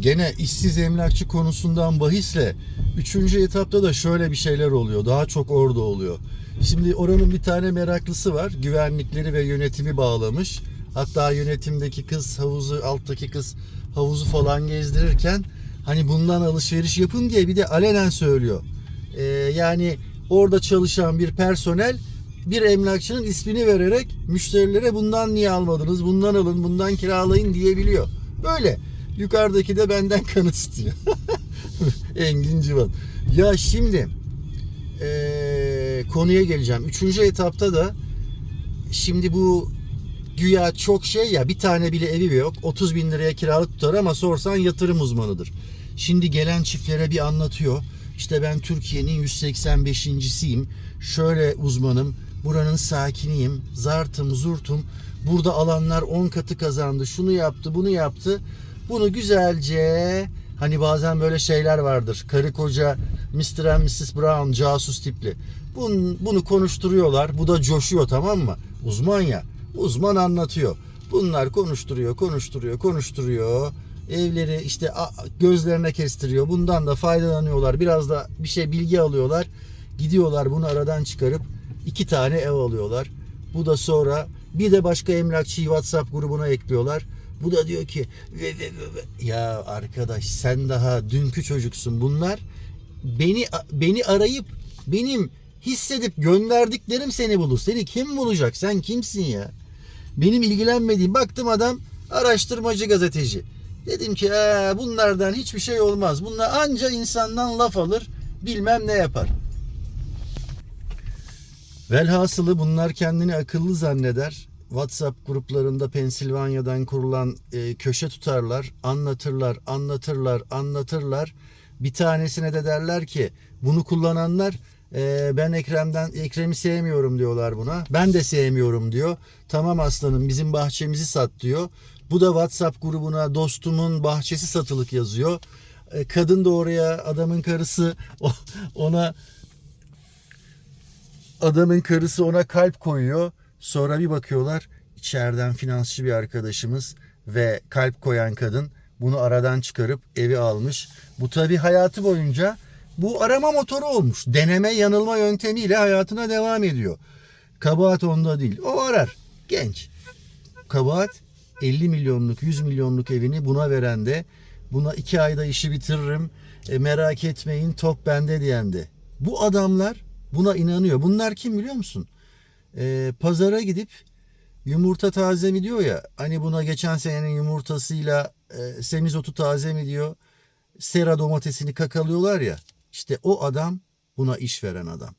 Gene işsiz emlakçı konusundan bahisle üçüncü etapta da şöyle bir şeyler oluyor. Daha çok orada oluyor. Şimdi oranın bir tane meraklısı var. Güvenlikleri ve yönetimi bağlamış. Hatta yönetimdeki kız havuzu, alttaki kız havuzu falan gezdirirken hani bundan alışveriş yapın diye bir de alenen söylüyor. Ee, yani orada çalışan bir personel bir emlakçının ismini vererek müşterilere bundan niye almadınız, bundan alın, bundan kiralayın diyebiliyor. Böyle. Yukarıdaki de benden kanıt istiyor. Engin Civan. Ya şimdi eee, konuya geleceğim. Üçüncü etapta da şimdi bu güya çok şey ya bir tane bile evi yok. 30 bin liraya kiralık tutar ama sorsan yatırım uzmanıdır. Şimdi gelen çiftlere bir anlatıyor. İşte ben Türkiye'nin 185.siyim. Şöyle uzmanım. Buranın sakiniyim. Zartım zurtum. Burada alanlar 10 katı kazandı. Şunu yaptı bunu yaptı. Bunu güzelce hani bazen böyle şeyler vardır. Karı koca Mr. and Mrs. Brown casus tipli. Bunu, bunu konuşturuyorlar. Bu da coşuyor tamam mı? Uzman ya. Uzman anlatıyor. Bunlar konuşturuyor, konuşturuyor, konuşturuyor. Evleri işte gözlerine kestiriyor. Bundan da faydalanıyorlar. Biraz da bir şey bilgi alıyorlar. Gidiyorlar bunu aradan çıkarıp iki tane ev alıyorlar. Bu da sonra bir de başka emlakçıyı WhatsApp grubuna ekliyorlar. Bu da diyor ki "Ve- ve- ve- ve." ya arkadaş sen daha dünkü çocuksun. Bunlar beni beni arayıp benim hissedip gönderdiklerim seni bulur. Seni kim bulacak? Sen kimsin ya? Benim ilgilenmediğim baktım adam araştırmacı gazeteci. Dedim ki "Ee, bunlardan hiçbir şey olmaz. Bunlar anca insandan laf alır bilmem ne yapar. Velhasılı bunlar kendini akıllı zanneder. WhatsApp gruplarında Pensilvanya'dan kurulan e, köşe tutarlar, anlatırlar, anlatırlar, anlatırlar. Bir tanesine de derler ki bunu kullananlar e, ben Ekrem'den Ekrem'i sevmiyorum diyorlar buna. Ben de sevmiyorum diyor. Tamam aslanım bizim bahçemizi sat diyor. Bu da WhatsApp grubuna dostumun bahçesi satılık yazıyor. E, kadın da oraya adamın karısı ona adamın karısı ona kalp koyuyor. Sonra bir bakıyorlar içeriden finansçı bir arkadaşımız ve kalp koyan kadın bunu aradan çıkarıp evi almış. Bu tabi hayatı boyunca bu arama motoru olmuş. Deneme yanılma yöntemiyle hayatına devam ediyor. Kabahat onda değil. O arar. Genç. Kabahat 50 milyonluk 100 milyonluk evini buna veren de buna iki ayda işi bitiririm e, merak etmeyin top bende diyen de. Bu adamlar buna inanıyor. Bunlar kim biliyor musun? E, pazara gidip yumurta taze mi diyor ya hani buna geçen senenin yumurtasıyla e, semizotu taze mi diyor sera domatesini kakalıyorlar ya işte o adam buna iş veren adam.